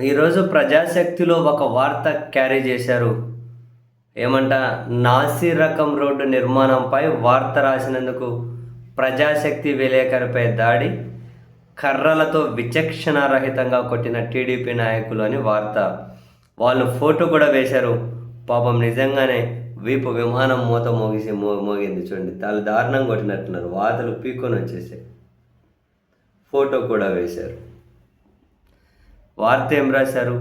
ఈరోజు ప్రజాశక్తిలో ఒక వార్త క్యారీ చేశారు. ఏమంట? నాసి రకం రోడ్డు నిర్మాణంపై వార్త రాసినందుకు ప్రజాశక్తి విలేకరిపై దాడి కర్రలతో విచక్షణారహితంగా కొట్టిన టీడీపీ నాయకులు అని వార్త. వాళ్ళు ఫోటో కూడా వేశారు. పాపం నిజంగానే వీపు విమానం మూత మోగిసి మో మోగింది చూడండి. చాలా దారుణంగా కొట్టినట్టున్నారు. వాతలు పీక్కొని వచ్చేసాయి ఫోటో కూడా వేశారు. వార్త ఏం రాశారు?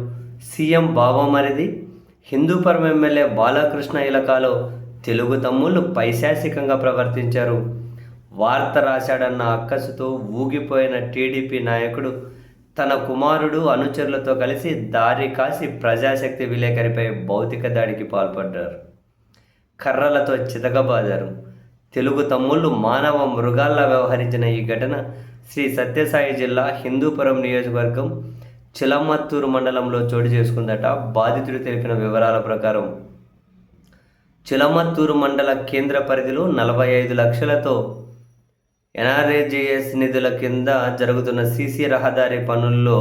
సీఎం బావమరిది హిందూపురం ఎమ్మెల్యే బాలకృష్ణ ఇలకాలో తెలుగు తమ్ముళ్ళు పైశాసికంగా ప్రవర్తించారు. వార్త రాశాడన్న అక్కసుతో ఊగిపోయిన టీడీపీ నాయకుడు తన కుమారుడు అనుచరులతో కలిసి దారి కాసి ప్రజాశక్తి విలేకరిపై భౌతిక దాడికి పాల్పడ్డారు. కర్రలతో చితకబాదారు. తెలుగు తమ్ముళ్ళు మానవ మృగాల్లా వ్యవహరించిన ఈ ఘటన శ్రీ సత్యసాయి జిల్లా హిందూపురం నియోజకవర్గం చిలమత్తూరు మండలంలో చోటు చేసుకుందట బాధితుడు తెలిపిన వివరాల ప్రకారం. చిలమత్తూరు మండల కేంద్ర పరిధిలో నలభై ఐదు లక్షలతో ఎన్ఆర్ఏజేఎస్ నిధుల కింద జరుగుతున్న సీసీ రహదారి పనుల్లో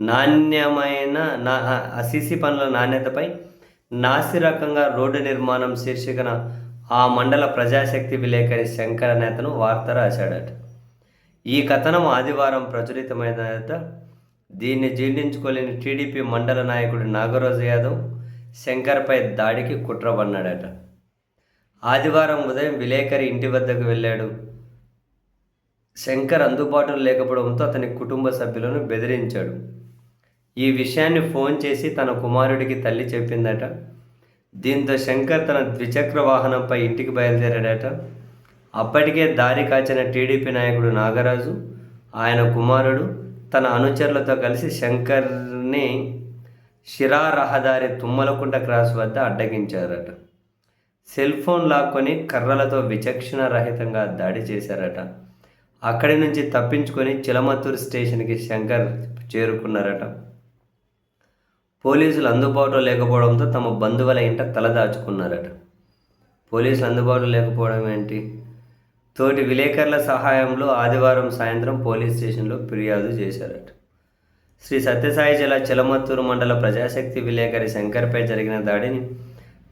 నాణ్యమైన నా ఆ సీసీ పనుల నాణ్యతపై నాసి రకంగా రోడ్డు నిర్మాణం శీర్షికన ఆ మండల ప్రజాశక్తి విలేకరి శంకర నేతను వార్త రాశాడట. ఈ కథనం ఆదివారం ప్రచురితమైనదట దీన్ని జీర్ణించుకోలేని టీడీపీ మండల నాయకుడు నాగరాజు యాదవ్ శంకర్పై దాడికి కుట్ర పన్నాడట. ఆదివారం ఉదయం విలేకరి ఇంటి వద్దకు వెళ్ళాడు. శంకర్ అందుబాటులో లేకపోవడంతో అతని కుటుంబ సభ్యులను బెదిరించాడు. ఈ విషయాన్ని ఫోన్ చేసి తన కుమారుడికి తల్లి చెప్పిందట. దీంతో శంకర్ తన ద్విచక్ర వాహనంపై ఇంటికి బయలుదేరాడట. అప్పటికే దారి కాచిన టీడీపీ నాయకుడు నాగరాజు ఆయన కుమారుడు తన అనుచరులతో కలిసి శంకర్ని షిరా రహదారి తుమ్మలకుంట క్రాస్ వద్ద అడ్డగించారట. సెల్ ఫోన్ లాక్కొని కర్రలతో విచక్షణ రహితంగా దాడి చేశారట. అక్కడి నుంచి తప్పించుకొని చిలమత్తూరు స్టేషన్కి శంకర్ చేరుకున్నారట. పోలీసులు అందుబాటులో లేకపోవడంతో తమ బంధువుల ఇంట తలదాచుకున్నారట పోలీసులు అందుబాటులో లేకపోవడం ఏంటి? తోటి విలేకరుల సహాయంలో ఆదివారం సాయంత్రం పోలీస్ స్టేషన్లో ఫిర్యాదు చేశారట. శ్రీ సత్యసాయి జిల్లా చిలమత్తూరు మండల ప్రజాశక్తి విలేకరి శంకర్పై జరిగిన దాడిని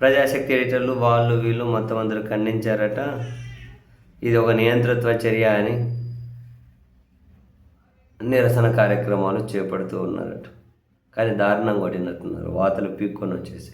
ప్రజాశక్తి ఎడిటర్లు వాళ్ళు వీళ్ళు మొత్తం అందరూ ఖండించారట. ఇది ఒక నియంతృత్వ చర్య అని నిరసన కార్యక్రమాలు చేపడుతూ ఉన్నారట. కానీ దారుణంగా కొట్టినట్టున్నారు. వాతలు పీక్కొని వచ్చేసి